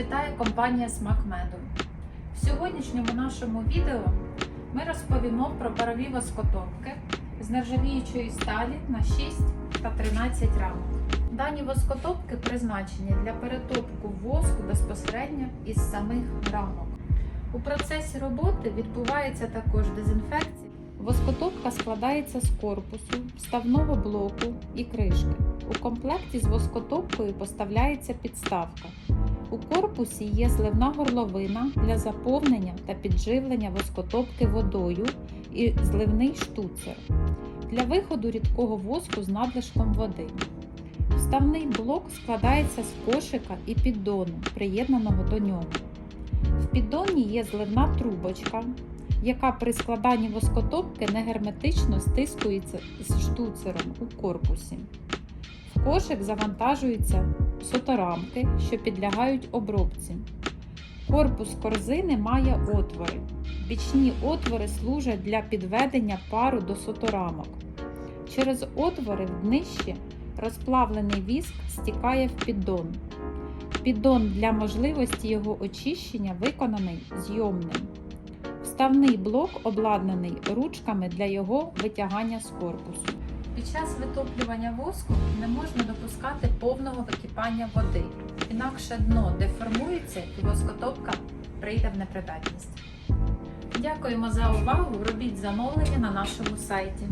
вітає компанія Смак Меду. В сьогоднішньому нашому відео ми розповімо про парові воскотопки з нержавіючої сталі на 6 та 13 рамок. Дані воскотопки призначені для перетопку воску безпосередньо із самих рамок. У процесі роботи відбувається також дезінфекція. Воскотопка складається з корпусу, вставного блоку і кришки. У комплекті з воскотопкою поставляється підставка. У корпусі є зливна горловина для заповнення та підживлення воскотопки водою і зливний штуцер для виходу рідкого воску з надлишком води. Вставний блок складається з кошика і піддону, приєднаного до нього. В піддоні є зливна трубочка, яка при складанні воскотопки не герметично стискується з штуцером у корпусі. В кошик завантажуються соторамки, що підлягають обробці. Корпус корзини має отвори. Бічні отвори служать для підведення пару до соторамок. Через отвори в днищі розплавлений віск стікає в піддон. Піддон для можливості його очищення виконаний зйомним. Вставний блок обладнаний ручками для його витягання з корпусу. Під час витоплювання воску не можна допускати повного википання води, інакше дно деформується і воскотопка прийде в непридатність. Дякуємо за увагу! Робіть замовлення на нашому сайті.